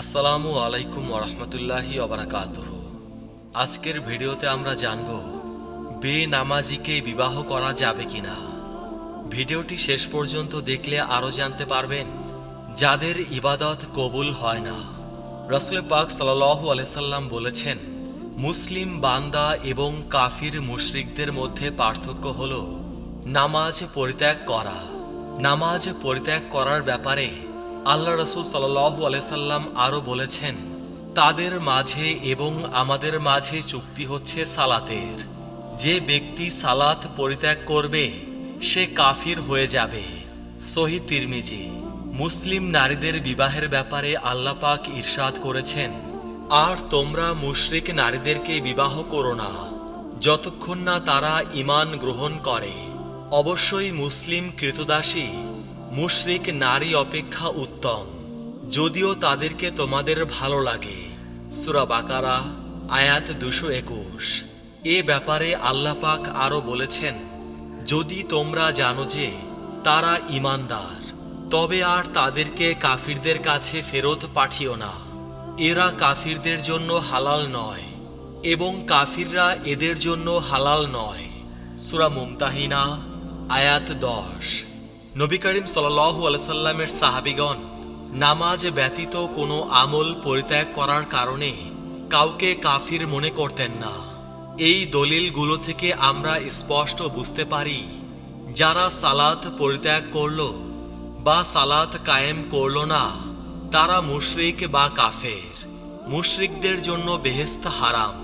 আসসালামু আলাইকুম ওরহমতুল্লাহি অবরাকাত আজকের ভিডিওতে আমরা জানব, বেনামাজিকে বিবাহ করা যাবে কিনা। ভিডিওটি শেষ পর্যন্ত দেখলে আরও জানতে পারবেন, যাদের ইবাদত কবুল হয় না। রসুল পাক সাল্লাহু আলাইসাল্লাম বলেছেন, মুসলিম বান্দা এবং কাফির মুশরিকদের মধ্যে পার্থক্য হল, নামাজ পরিত্যাগ করা। নামাজ পরিত্যাগ করার ব্যাপারে আল্লাহ রসুল সাল্লাহু আলাইসাল্লাম আরও বলেছেন, তাদের মাঝে এবং আমাদের মাঝে চুক্তি হচ্ছে সালাতের। যে ব্যক্তি সালাত পরিত্যাগ করবে, সে কাফির হয়ে যাবে। সহি তিরমিজি। মুসলিম নারীদের বিবাহের ব্যাপারে আল্লাহ পাক ইরশাদ করেছেন, আর তোমরা মুশরিক নারীদেরকে বিবাহ করো না, যতক্ষণ না তারা ঈমান গ্রহণ করে। অবশ্যই মুসলিম কৃতদাসী মুশরিক নারী অপেক্ষা উত্তম, যদিও তাদেরকে তোমাদের ভালো লাগে। সুরা বাকারা, আয়াত দুশো একুশ। এ ব্যাপারে আল্লাপাক আরও বলেছেন, যদি তোমরা জানো যে, তারা ইমানদার তবে আর তাদেরকে কাফিরদের কাছে ফেরত পাঠিও না। এরা কাফিরদের জন্য হালাল নয়, এবং কাফিররা এদের জন্য হালাল নয়। সুরা মুমতাহিনা, আয়াত দশ। নবী করিম সাল্লাহু সাহাবিগণ, নামাজ ব্যতীত কোনো আমল পরিত্যাগ করার কারণে কাউকে কাফির মনে করতেন না। এই দলিলগুলো থেকে আমরা স্পষ্ট বুঝতে পারি, যারা সালাত পরিত্যাগ করল বা সালাত কায়েম করল না, তারা মুশরিক বা কাফের। মুশরিকদের জন্য বেহেস্ত হারাম।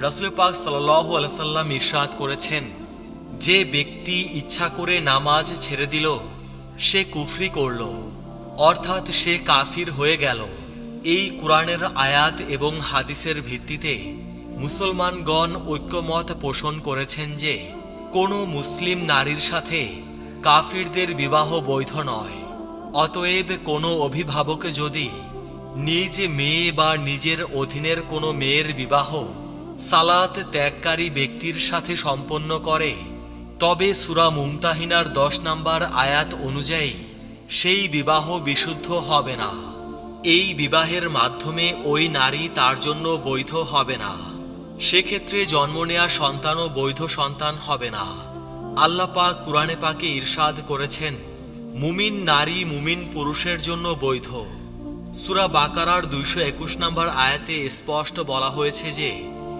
রসুল পাক সাল্লাহু আলসাল্লাম ইরশাদ করেছেন যে ব্যক্তি ইচ্ছা করে নামাজ ছেড়ে দিল, সে কুফরি করল। অর্থাৎ সে কাফির হয়ে গেল। এই কোরআনের আয়াত এবং হাদিসের ভিত্তিতে মুসলমানগণ ঐক্যমত পোষণ করেছেন যে, কোনো মুসলিম নারীর সাথে কাফিরদের বিবাহ বৈধ নয়। অতএব কোনো অভিভাবক যদি নিজ মেয়ে বা নিজের অধীনের কোনো মেয়ের বিবাহ সালাত ত্যাগকারী ব্যক্তির সাথে সম্পন্ন করে তবে সুরা মুমতাহিনার দশ নম্বর আয়াত অনুযায়ী, সেই বিবাহ বিশুদ্ধ হবে না। এই বিবাহের মাধ্যমে ওই নারী তার জন্য বৈধ হবে না। সেক্ষেত্রে জন্ম নেয়া সন্তানও বৈধ সন্তান হবে না। আল্লাহ পাক কুরআনে পাকে ইরশাদ করেছেন, মুমিন নারী মুমিন পুরুষের জন্য বৈধ। সুরা বাকারার দুইশো একুশ নম্বর আয়াতে স্পষ্ট বলা হয়েছে যে,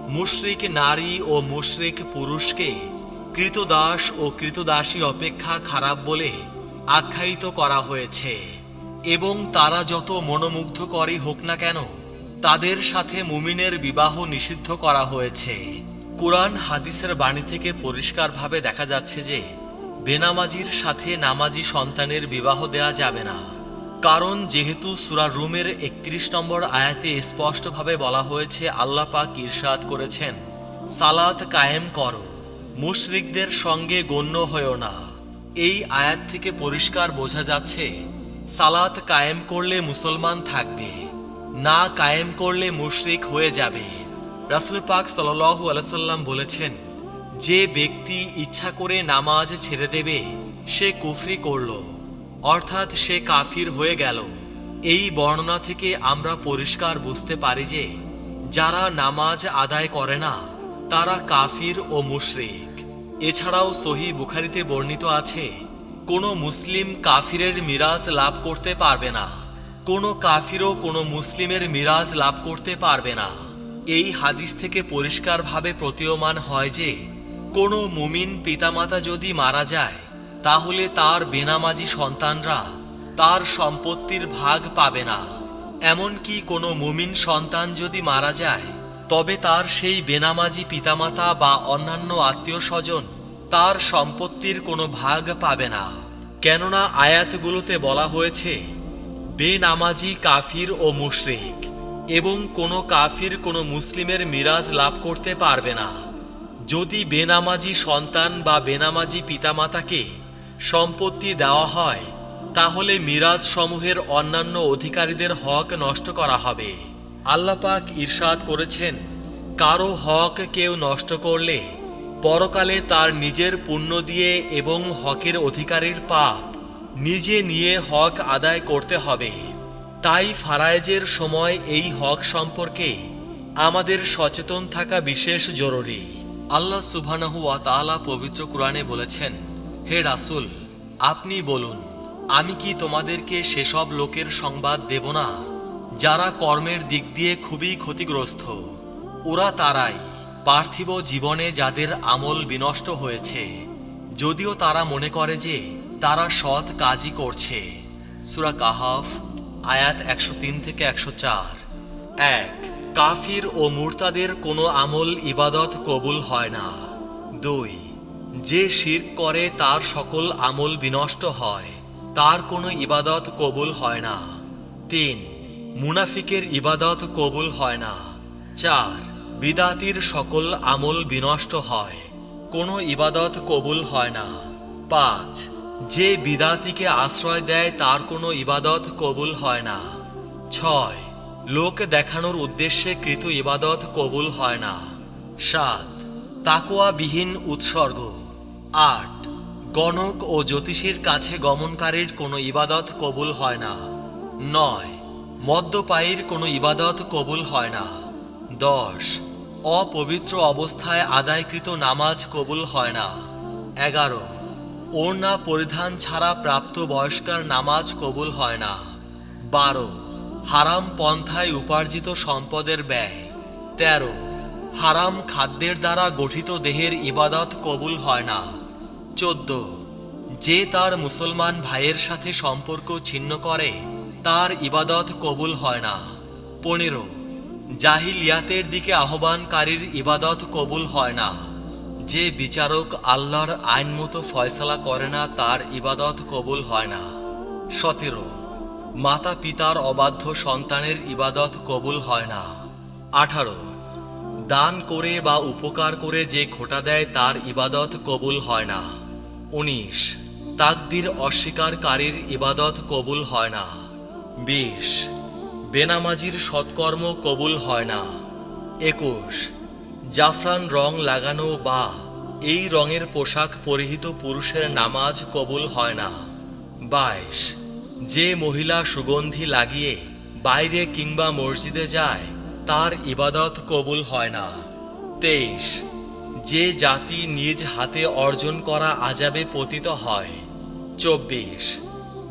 মুশরিক নারী ও মুশরিক পুরুষকে কৃতদাস ও কৃতদাসী অপেক্ষা খারাপ বলে আখ্যায়িত করা হয়েছে। এবং তারা যত মনোমুগ্ধকরই হোক না কেন, তাদের সাথে মুমিনের বিবাহ নিষিদ্ধ করা হয়েছে। কোরআন হাদিসের বাণী থেকে পরিষ্কারভাবে দেখা যাচ্ছে যে, বেনামাজির সাথে নামাজি সন্তানের বিবাহ দেয়া যাবে না। কারণ যেহেতু সুরা রুমের একত্রিশ নম্বর আয়াতে স্পষ্টভাবে বলা হয়েছে, আল্লাহ পাক ইরশাদ করেছেন, সালাত কায়েম করো। মুশরিকদের সঙ্গে গণ্য হয়েও না। এই আয়াত থেকে পরিষ্কার বোঝা যাচ্ছে, সালাত কায়েম করলে মুসলমান থাকবে, না কায়েম করলে মুশরিক হয়ে যাবে। রাসুল পাক সাল্লু আলসাল্লাম বলেছেন, যে ব্যক্তি ইচ্ছা করে নামাজ ছেড়ে দেবে, সে কুফরি করল, অর্থাৎ সে কাফির হয়ে গেল। এই বর্ণনা থেকে আমরা পরিষ্কার বুঝতে পারি যে, যারা নামাজ আদায় করে না তারা কাফির ও মুশরিক। এছাড়াও সহি বুখারিতে বর্ণিত আছে, কোনো মুসলিম কাফিরের মিরাজ লাভ করতে পারবে না, কোনো কাফিরও কোনো মুসলিমের মিরাজ লাভ করতে পারবে না। এই হাদিস থেকে পরিষ্কারভাবে প্রতীয়মান হয় যে, কোনো মুমিন পিতামাতা যদি মারা যায়, তাহলে তার বেনামাজি সন্তানরা তার সম্পত্তির ভাগ পাবে না। এমনকি কোনো মুমিন সন্তান যদি মারা যায় তবে তার সেই বেনামাজি পিতামাতা বা অন্যান্য আত্মীয় স্বজন তার সম্পত্তির কোনো ভাগ পাবে না। কেননা আয়াতগুলোতে বলা হয়েছে, বেনামাজি কাফির ও মুশরিক এবং কোনো কাফির কোনো মুসলিমের মিরাজ লাভ করতে পারবে না। যদি বেনামাজি সন্তান বা বেনামাজি পিতামাতাকে সম্পত্তি দেওয়া হয়, তাহলে মিরাজ সমূহের অন্যান্য অধিকারীদের হক নষ্ট করা হবে। আল্লাপাক ঈর্ষাদ করেছেন, কারও হক কেউ নষ্ট করলে, পরকালে তার নিজের পুণ্য দিয়ে এবং হকের অধিকারীর পাপ নিজে নিয়ে হক আদায় করতে হবে। তাই ফারায়েজের সময় এই হক সম্পর্কে আমাদের সচেতন থাকা বিশেষ জরুরি। আল্লাহ সুবহানাহু ওয়া তাআলা পবিত্র কোরআনে বলেছেন, হে রাসূল, আপনি বলুন, আমি কি তোমাদেরকে সেসব লোকের সংবাদ দেব না? যারা কর্মের দিক দিয়ে খুবই ক্ষতিগ্রস্ত, ওরা তারাই পার্থিব জীবনে যাদের আমল বিনষ্ট হয়েছে। যদিও তারা মনে করে যে তারা সৎ কাজই করছে। সুরা কাহাফ, আয়াত একশো তিন থেকে একশো চার। এক, কাফির ও মুরতাদের কোনো আমল ইবাদত কবুল হয় না। দুই, যে শির করে তার সকল আমল বিনষ্ট হয়, তার কোনো ইবাদত কবুল হয় না। তিন মুনাফিকের ইবাদত কবুল হয় না। চার, বিদাতির সকল আমল বিনষ্ট হয়, কোনো ইবাদত কবুল হয় না। পাঁচ, যে বিদাতিকে আশ্রয় দেয় তার কোনো ইবাদত কবুল হয় না। ছয়, লোক দেখানোর উদ্দেশ্যে কৃত ইবাদত কবুল হয় না। সাত তাকোয়াবিহীন উৎসর্গ। আট, গণক ও জ্যোতিষীর কাছে গমনকারীর কোনো ইবাদত কবুল হয় না। নয় মদ্যপায়ীর কোনো ইবাদত কবুল হয় না। দশ, অপবিত্র অবস্থায় আদায়কৃত নামাজ কবুল হয় না। এগারো, ওড়না পরিধান ছাড়া প্রাপ্ত বয়স্কার নামাজ কবুল হয় না। বারো, হারাম পন্থায় উপার্জিত সম্পদের ব্যয়। তেরো, হারাম খাদ্যের দ্বারা গঠিত দেহের ইবাদত কবুল হয় না। চোদ্দ, যে তার মুসলমান ভাইয়ের সাথে সম্পর্ক ছিন্ন করে তার ইবাদত কবুল হয় না। পনেরো, জাহিলিয়াতের দিকে আহ্বানকারীর ইবাদত কবুল হয় না। যে বিচারক আল্লাহর আইন মতো ফয়সলা করে না, তার ইবাদত কবুল হয় না। সতেরো মাতা পিতার অবাধ্য সন্তানের ইবাদত কবুল হয় না। আঠারো, দান করে বা উপকার করে যে খোটা দেয়, তার ইবাদত কবুল হয় না। উনিশ, তাকদির অস্বীকারীর ইবাদত কবুল হয় না। বিশ বেনামাজির সৎকর্ম কবুল হয় না। একুশ। জাফরান রং লাগানো বা এই রঙের পোশাক পরিহিত পুরুষের নামাজ কবুল হয় না। বাইশ। যে মহিলা সুগন্ধি লাগিয়ে বাইরে কিংবা মসজিদে যায়, তার ইবাদত কবুল হয় না। তেইশ। যে জাতি নিজ হাতে অর্জন করা আজাবে পতিত হয়। চব্বিশ।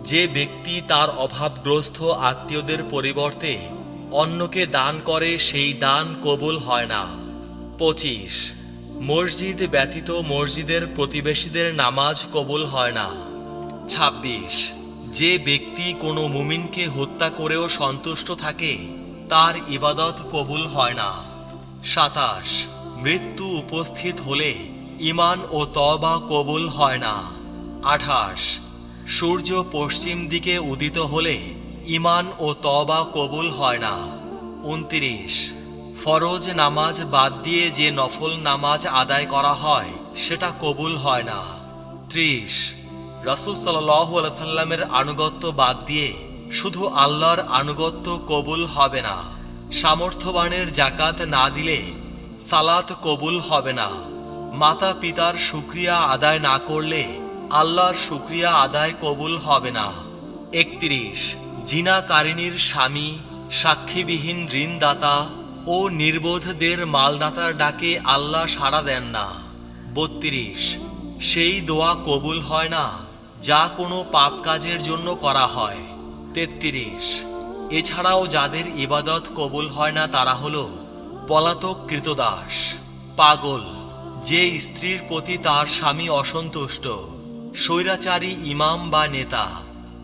যে ব্যক্তি তার অভাবগ্রস্ত আত্মীয়দের পরিবর্তে অন্যকে দান করে, সেই দান কবুল হয় না। পঁচিশ। মসজিদ ব্যতীত মসজিদের প্রতিবেশীদের নামাজ কবুল হয় না। ছাব্বিশ। যে ব্যক্তি কোনো মুমিনকে হত্যা করেও সন্তুষ্ট থাকে, তার ইবাদত কবুল হয় না। সাতাশ। মৃত্যু উপস্থিত হলে ইমান ও তবা কবুল হয় না। আঠাশ। সূর্য পশ্চিম দিকে উদিত হলে ইমান ও তবা কবুল হয় না। উনত্রিশ। ফরজ নামাজ বাদ দিয়ে যে নফল নামাজ আদায় করা হয়, সেটা কবুল হয় না। ত্রিশ। রাসুল সাল্লামের আনুগত্য বাদ দিয়ে শুধু আল্লাহর আনুগত্য কবুল হবে না। সামর্থ্যবানের জাকাত না দিলে সালাত কবুল হবে না। মাতা পিতার শুক্রিয়া আদায় না করলে আল্লাহর শুক্রিয়া আদায় কবুল হবে না। একত্রিশ জিনাকারিনীর স্বামী, সাক্ষীবিহীন ঋণদাতা ও নির্বোধদের মালদাতার ডাকে আল্লাহ সাড়া দেন না। বত্রিশ, সেই দোয়া কবুল হয় না, যা কোনো পাপ কাজের জন্য করা হয়। তেত্রিশ, এছাড়াও যাদের ইবাদত কবুল হয় না তারা হল পলাতক কৃতদাস পাগল, যে স্ত্রীর প্রতি তার স্বামী অসন্তুষ্ট। স্বৈরাচারী ইমাম বা নেতা,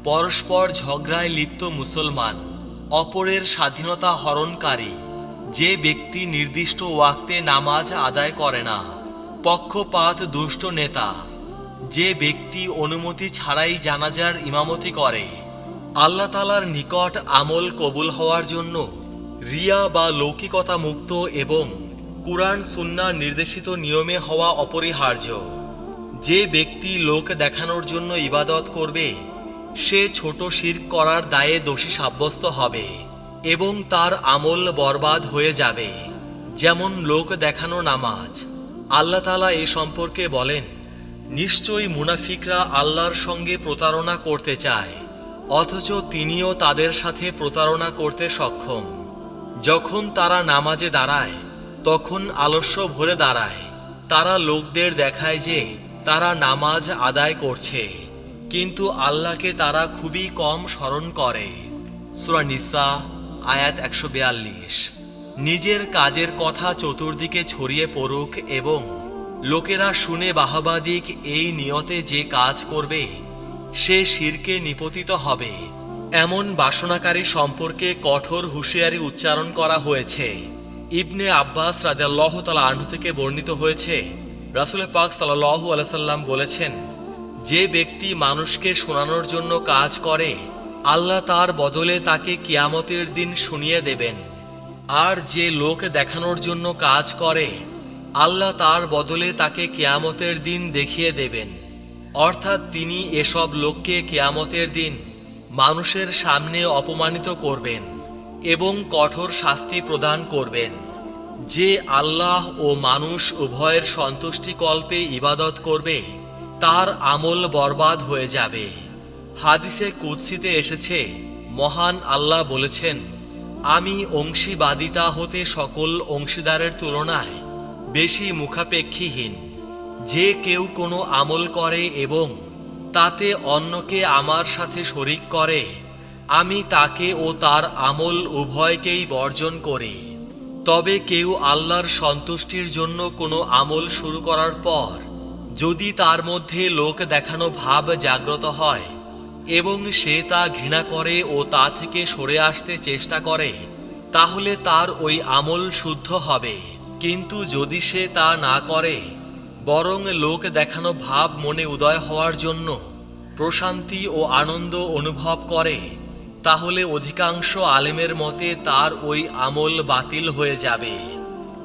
পরস্পর ঝগড়ায় লিপ্ত মুসলমান, অপরের স্বাধীনতা হরণকারী, যে ব্যক্তি নির্দিষ্ট ওয়াক্তে নামাজ আদায় করে না, পক্ষপাত দুষ্ট নেতা, যে ব্যক্তি অনুমতি ছাড়াই জানাজার ইমামতি করে। আল্লাহ তালার নিকট আমল কবুল হওয়ার জন্য রিয়া বা লৌকিকতা মুক্ত এবং কুরআন সুন্না নির্দেশিত নিয়মে হওয়া অপরিহার্য। যে ব্যক্তি লোক দেখানোর জন্য ইবাদত করবে, সে ছোট শির করার দায়ে দোষী সাব্যস্ত হবে এবং তার আমল বরবাদ হয়ে যাবে। যেমন লোক দেখানো নামাজ। আল্লাহ তালা এ সম্পর্কে বলেন, নিশ্চয়ই মুনাফিকরা আল্লাহর সঙ্গে প্রতারণা করতে চায়, অথচ তিনিও তাদের সাথে প্রতারণা করতে সক্ষম। যখন তারা নামাজে দাঁড়ায়, তখন আলস্য ভরে দাঁড়ায়। তারা লোকদের দেখায় যে তারা নামাজ আদায় করছে, কিন্তু আল্লাহকে তারা খুবই কম স্মরণ করে। সুরা নিসা, আয়াত একশো বিয়াল্লিশ। নিজের কাজের কথা চতুর্দিকে ছড়িয়ে পড়ুক এবং লোকেরা শুনে বাহবাদিক এই নিয়তে যে কাজ করবে, সে শিরকে নিপতিত হবে। এমন বাসনাকারী সম্পর্কে কঠোর হুঁশিয়ারি উচ্চারণ করা হয়েছে। ইবনে আব্বাস রাদিয়াল্লাহ তালা আনহু থেকে বর্ণিত হয়েছে রাসুল পাক সাল্লাহ আলাইসাল্লাম বলেছেন, যে ব্যক্তি মানুষকে শোনানোর জন্য কাজ করে, আল্লাহ তার বদলে তাকে কিয়ামতের দিন শুনিয়ে দেবেন। আর যে লোক দেখানোর জন্য কাজ করে, আল্লাহ তার বদলে তাকে কেয়ামতের দিন দেখিয়ে দেবেন। অর্থাৎ তিনি এসব লোককে কেয়ামতের দিন মানুষের সামনে অপমানিত করবেন এবং কঠোর শাস্তি প্রদান করবেন। যে আল্লাহ ও মানুষ উভয়ের সন্তুষ্টিকল্পে ইবাদত করবে, তার আমল বরবাদ হয়ে যাবে। হাদিসে কুৎসিতে এসেছে, মহান আল্লাহ বলেছেন, আমি অংশীবাদিতা হতে সকল অংশীদারের তুলনায় বেশি মুখাপেক্ষীহীন। যে কেউ কোনো আমল করে এবং তাতে অন্যকে আমার সাথে শরিক করে, আমি তাকে ও তার আমল উভয়কেই বর্জন করি। তবে কেউ আল্লাহর সন্তুষ্টির জন্য কোনো আমল শুরু করার পর, যদি তার মধ্যে লোক দেখানো ভাব জাগ্রত হয় এবং সে তা ঘৃণা করে ও তা থেকে সরে আসতে চেষ্টা করে, তাহলে তার ওই আমল শুদ্ধ হবে। কিন্তু যদি সে তা না করে, বরং লোক দেখানো ভাব মনে উদয় হওয়ার জন্য প্রশান্তি ও আনন্দ অনুভব করে তাহলে অধিকাংশ আলেমের মতে তার ওই আমল বাতিল হয়ে যাবে।